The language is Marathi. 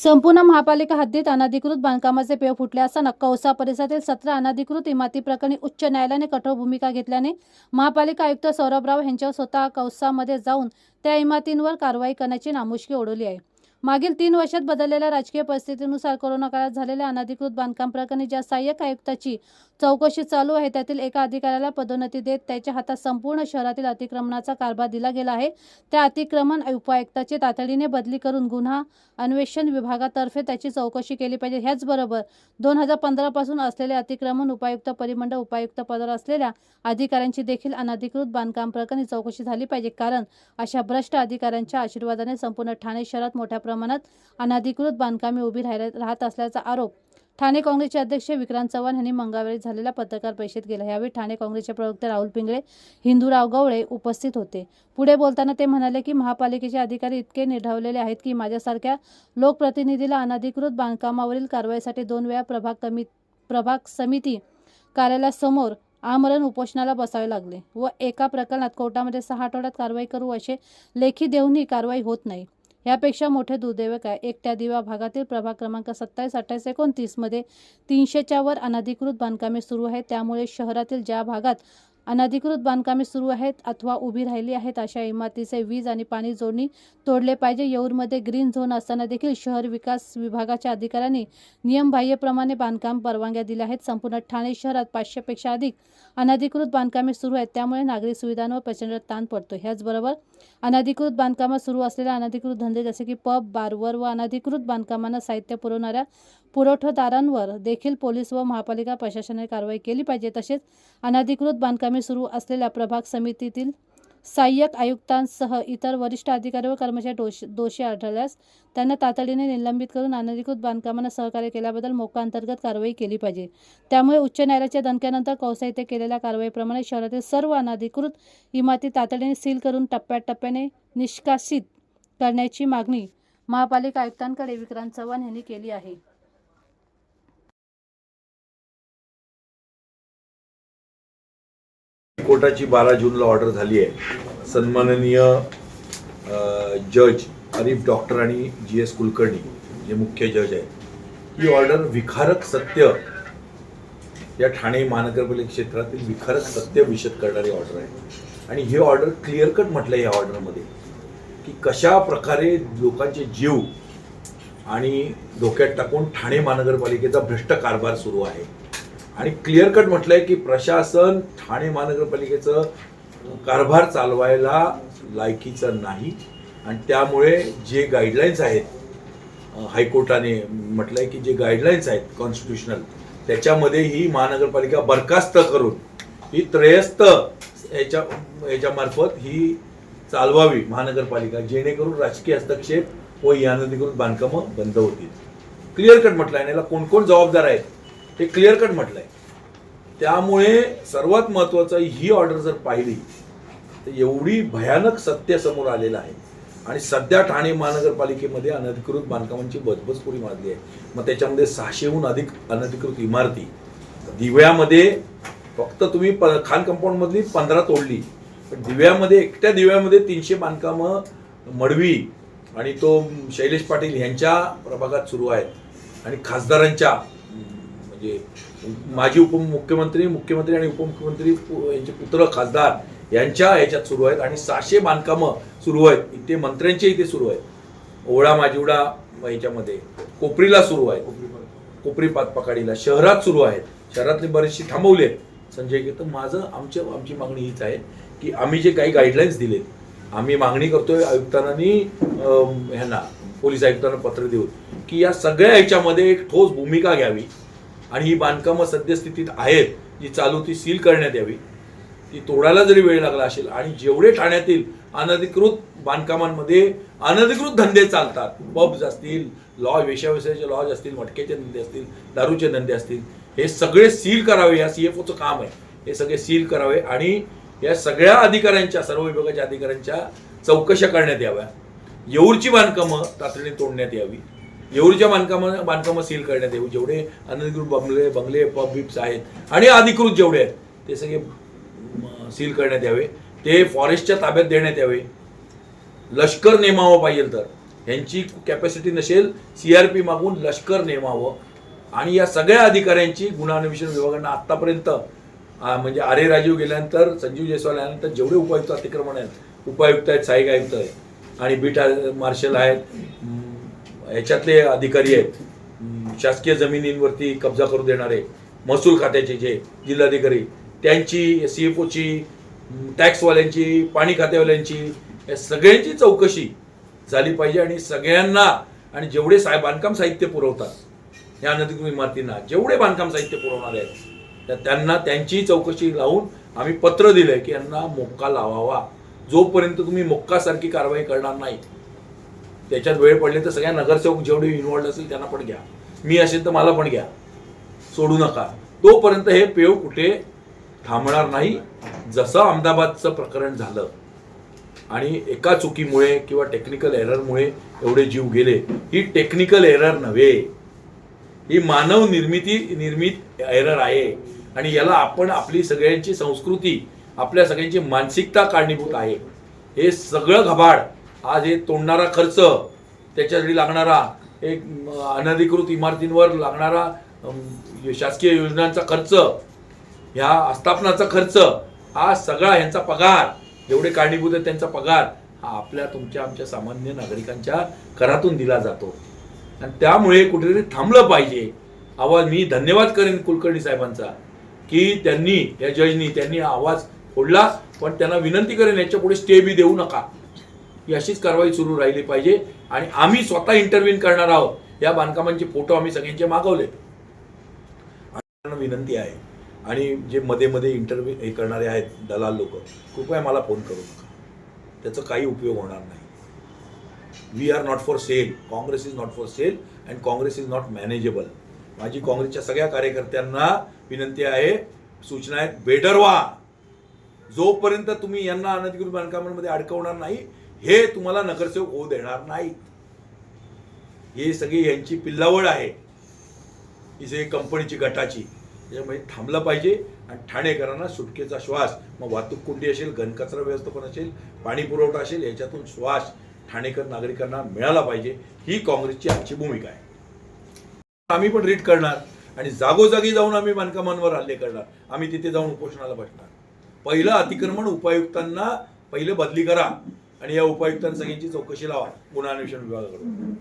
संपूर्ण महापालिका हद्दीत अनधिकृत बांधकामाचे पेव फुटले असताना कौसा परिसरातील सतरा अनधिकृत इमारती प्रकरणी उच्च न्यायालयाने कठोर भूमिका घेतल्याने महापालिका आयुक्त सौरभ राव यांच्यावर स्वतः कौसामध्ये जाऊन त्या इमारतींवर कारवाई करण्याची नामुष्की ओढवली आहे. मागील तीन वर्षात बदललेल्या राजकीय परिस्थितीनुसार कोरोना काळात झालेल्या अनधिकृत बांधकाम प्रकरणी ज्या सहाय्यक आयुक्ताची चौकशी चालू आहे त्यातील एका अधिकाऱ्याला पदोन्नती देत त्याच्या हातात संपूर्ण शहरातील अतिक्रमणाचा कारभार दिला गेला आहे. त्या अतिक्रमण उपायुक्ताची तातडीने बदली करून गुन्हा अन्वेषण विभागातर्फे त्याची चौकशी केली पाहिजे. ह्याचबरोबर दोन हजार पंधरापासून असलेले अतिक्रमण उपायुक्त परिमंडळ उपायुक्त पदावर असलेल्या अधिकाऱ्यांची देखील अनधिकृत बांधकाम प्रकरणी चौकशी झाली पाहिजे. कारण अशा भ्रष्ट अधिकाऱ्यांच्या आशीर्वादाने संपूर्ण ठाणे शहरात मोठ्या प्रमाणात अनधिकृत बांधकामे उभी राहिल्या राहत असल्याचा आरोप ठाणे काँग्रेसचे अध्यक्ष विक्रांत चव्हाण यांनी मंगळवारी झालेल्या पत्रकार परिषदेत केला. यावेळी ठाणे काँग्रेसचे प्रवक्ते राहुल पिंगळे हिंदूराव गवळे उपस्थित होते. पुढे बोलताना ते म्हणाले की महापालिकेचे अधिकारी इतके निढावलेले आहेत की माझ्यासारख्या लोकप्रतिनिधीला अनधिकृत बांधकामावरील कारवाईसाठी दोन वेळा प्रभाग कमी प्रभाग समिती कार्यालयासमोर आमरण उपोषणाला बसावे लागले व एका प्रकरणात कोर्टामध्ये सहा आठवड्यात कारवाई करू असे लेखी देऊनही कारवाई होत नाही. यापेक्षा मोठे दुर्दैव काय एकट्या दिवा भागातील प्रभाग क्रमांक सत्तावीस अठ्ठावीस एकोणतीसमध्ये तीनशेच्या वर अनधिकृत बांधकामे सुरू आहेत. त्यामुळे शहरातील ज्या भागात अनधिकृत बांधकामे सुरू आहेत अथवा उभी राहिली आहेत अशा इमारतीचे वीज आणि पाणी जोडणी तोडले पाहिजे. येऊरमध्ये ग्रीन झोन असताना देखील शहर विकास विभागाच्या अधिकाऱ्यांनी नियमबाह्यप्रमाणे बांधकाम परवानग्या दिल्या आहेत. संपूर्ण ठाणे शहरात पाचशेपेक्षा अधिक अनधिकृत बांधकामे सुरू आहेत. त्यामुळे नागरिक सुविधांवर प्रचंड ताण पडतो ह्याचबरोबर अनधिकृत बांधकामात सुरू असलेल्या अनधिकृत धंदे जसे की पब बारवर व अनधिकृत बांधकामांना साहित्य पुरवणाऱ्या पुरवठादारांवर देखील पोलीस व महापालिका प्रशासनाने कारवाई केली पाहिजे. तसेच अनधिकृत बांधकामे सुरू असलेल्या प्रभाग समितीतील सहाय्यक आयुक्तांसह इतर वरिष्ठ अधिकारी व कर्मचारी दोषी दोषी आढळल्यास त्यांना तातडीने निलंबित करून अनधिकृत बांधकामांना सहकार्य केल्याबद्दल मोकाअंतर्गत कारवाई केली पाहिजे. त्यामुळे उच्च न्यायालयाच्या दणक्यानंतर कौसा येथे केलेल्या कारवाईप्रमाणे शहरातील सर्व अनधिकृत इमारती तातडीने सील करून टप्प्याटप्प्याने निष्कासित करण्याची मागणी महापालिका आयुक्तांकडे विक्रांत चव्हाण यांनी केली आहे. कोर्टाची बारा जूनला ऑर्डर झाली आहे. सन्माननीय जज अरिफ डॉक्टर आणि जी एस कुलकर्णी जे मुख्य जज आहेत. ही ऑर्डर विखारक सत्य या ठाणे महानगरपालिका क्षेत्रातील विखारक सत्य विषद करणारी ऑर्डर आहे. आणि ही ऑर्डर क्लिअर कट म्हटलं या ऑर्डरमध्ये की कशा प्रकारे लोकांचे जीव आणि धोक्यात टाकून ठाणे महानगरपालिकेचा भ्रष्ट कारभार सुरू आहे. आणि क्लिअर कट म्हटलंय की प्रशासन ठाणे महानगरपालिकेचं कारभार चालवायला लायकीचं नाही. आणि त्यामुळे जे गाईडलाईन्स आहेत हायकोर्टाने म्हटलंय की जे गाईडलाईन्स आहेत कॉन्स्टिट्युशनल त्याच्यामध्ये ही महानगरपालिका बरखास्त करून ही त्रयस्थ याच्या याच्यामार्फत ही चालवावी महानगरपालिका जेणेकरून राजकीय हस्तक्षेप व यानधिकृत बांधकामं बंद होतील. क्लिअर कट म्हटलं आहे याला कोण कोण जबाबदार आहेत? हे क्लिअर कट म्हटलंय. त्यामुळे सर्वात महत्वाचं ही ऑर्डर जर पाहिली तर एवढी भयानक सत्य समोर आलेलं आहे. आणि सध्या ठाणे महानगरपालिकेमध्ये अनधिकृत बांधकामांची बजबजपुरी माजली आहे. मग त्याच्यामध्ये सहाशेहून अधिक अनधिकृत इमारती. दिव्यामध्ये फक्त तुम्ही प खान कंपाऊंडमधली पंधरा तोडली. पण दिव्यामध्ये एकट्या दिव्यामध्ये तीनशे बांधकामं मडवी आणि तो शैलेश पाटील यांच्या प्रभागात सुरू आहेत. आणि खासदारांच्या म्हणजे माजी उपमुख्यमंत्री मुख्यमंत्री आणि उपमुख्यमंत्री पु- यांचे पुत्र खासदार यांच्या ह्याच्यात सुरू आहेत आणि सहाशे बांधकामं सुरू आहेत. इथे मंत्र्यांचे इथे सुरू आहेत. ओळा माजिवडा याच्यामध्ये. कोपरीला सुरू आहे कोपरी पाकपाकाडीला शहरात सुरू आहेत. शहरातले बरेचसे थांबवले आहेत. संजय की तर माझं आमच्या आमची मागणी हीच आहे की आम्ही जे काही गाईडलाईन्स दिलेत आम्ही मागणी करतोय आयुक्तांनी ह्यांना पोलीस आयुक्तांना पत्र देऊन की या सगळ्या ह्याच्यामध्ये एक ठोस भूमिका घ्यावी. आणि ही बांधकामं सद्यस्थितीत आहेत जी चालू ती सील करण्यात यावी. ती तोडायला जरी वेळ लागला असेल आणि जेवढे ठाण्यातील अनधिकृत बांधकामांमध्ये अनधिकृत धंदे चालतात पब्ज असतील लॉ वेशाव्यवसायाचे लॉज असतील मटक्याचे धंदे असतील दारूचे धंदे असतील हे सगळे सील करावे या सी एफ ओचं काम आहे. हे सगळे सील करावे आणि या सगळ्या अधिकाऱ्यांच्या सर्व विभागाच्या अधिकाऱ्यांच्या चौकशा करण्यात याव्या. येऊरची बांधकामं तातडीने तोडण्यात यावी. येऊरच्या बांधकामा बांधकामं सील करण्यात येऊ. जेवढे अनधिकृत बंगले बंगले पब बिप्स आहेत आणि अधिकृत जेवढे आहेत ते सगळे सील करण्यात यावे. ते फॉरेस्टच्या ताब्यात देण्यात यावे. लष्कर नेमावं पाहिजे तर. ह्यांची कॅपॅसिटी नसेल सी आर पी मागून लष्कर नेमावं. आणि या सगळ्या अधिकाऱ्यांची गुन्हा अन्वेषण विभागानं आत्तापर्यंत म्हणजे आरे राजीव गेल्यानंतर संजीव जयस्वाल आल्यानंतर जेवढे उपायुक्त अतिक्रमण आहेत उपायुक्त आहेत सहाय्यक आयुक्त आहेत आणि बीट मार्शल आहेत ह्याच्यातले अधिकारी आहेत शासकीय जमिनींवरती कब्जा करू देणारे महसूल खात्याचे जे जिल्हाधिकारी त्यांची सी एफ ओची टॅक्सवाल्यांची पाणी खात्यावाल्यांची या सगळ्यांची चौकशी झाली पाहिजे आणि सगळ्यांना आणि जेवढे साय बांधकाम साहित्य पुरवतात या अनधिकृत इमारतींना जेवढे बांधकाम साहित्य पुरवणारे आहेत त्या- त्यांना त्यांची चौकशी लावून आम्ही पत्र दिलंय की यांना मोक्का लावावा. जोपर्यंत तुम्ही मोक्कासारखी कारवाई करणार नाही त्याच्यात वेळ पडले तर सगळ्या नगरसेवक जेवढे इन्व्हॉल्ड असेल त्यांना पण घ्या. मी असेल तर मला पण घ्या. सोडू नका. तोपर्यंत हे पेव कुठे थांबणार नाही. जसं अहमदाबादचं प्रकरण झालं आणि एका चुकीमुळे किंवा टेक्निकल एररमुळे एवढे जीव गेले ही टेक्निकल एरर नव्हे. ही मानव निर्मिती निर्मित एरर आहे. आणि याला आपण आपली सगळ्यांची संस्कृती आपल्या सगळ्यांची मानसिकता कारणीभूत आहे. हे सगळं घबाड आज हे तोडणारा खर्च त्याच्यासाठी लागणारा एक अनधिकृत इमारतींवर लागणारा शासकीय योजनांचा खर्च ह्या आस्थापनाचा खर्च हा सगळा यांचा पगार जेवढे कारणीभूत आहेत त्यांचा पगार हा आपल्या तुमच्या आमच्या सामान्य नागरिकांच्या करातून दिला जातो. आणि त्यामुळे कुठेतरी थांबलं पाहिजे. आवाज मी धन्यवाद करेन कुलकर्णी साहेबांचा की त्यांनी या जजनी त्यांनी आवाज फोडला पण त्यांना विनंती करेन याच्यापुढे स्टे बी देऊ नका. ही अशीच कारवाई सुरू राहिली पाहिजे. आणि आम्ही स्वतः इंटरव्ह्यून करणार आहोत. या बांधकामांचे फोटो आम्ही सगळ्यांचे मागवले. विनंती आहे. आणि जे मध्ये मध्ये इंटरव्ह्यू हे करणारे आहेत दलाल लोक कृपया मला फोन करू नका. त्याचा काही उपयोग होणार नाही. We are not for sale Congress is not for sale and Congress is not manageable माझी काँग्रेसच्या सगळ्या कार्यकर्त्यांना विनंती आहे सूचना आहेत बेटर व्हा जोपर्यंत तुम्ही यांना अनधिकृत बांधकामांमध्ये अडकवणार नाही हे तुम्हाला नगरसेवक होऊ देणार नाहीत. हे सगळी यांची पिल्लावळ आहे. ही सगळी कंपनीची गटाची. त्याच्यामुळे थांबलं पाहिजे आणि ठाणेकरांना सुटकेचा श्वास. मग वाहतूक कोंडी असेल घनकचरा व्यवस्थापन असेल पाणी पुरवठा असेल याच्यातून श्वास ठाणेकर नागरिकांना मिळाला पाहिजे. ही काँग्रेसची आजची भूमिका आहे. आम्ही पण रीट करणार आणि जागोजागी जाऊन आम्ही बांधकामांवर हल्ले करणार. आम्ही तिथे जाऊन उपोषणाला बसणार. पहिलं अतिक्रमण उपायुक्तांना पहिलं बदली करा. आणि या उपायुक्तांना सगळ्यांची चौकशी लावा गुन्हा अन्वेषण विभागाकडून.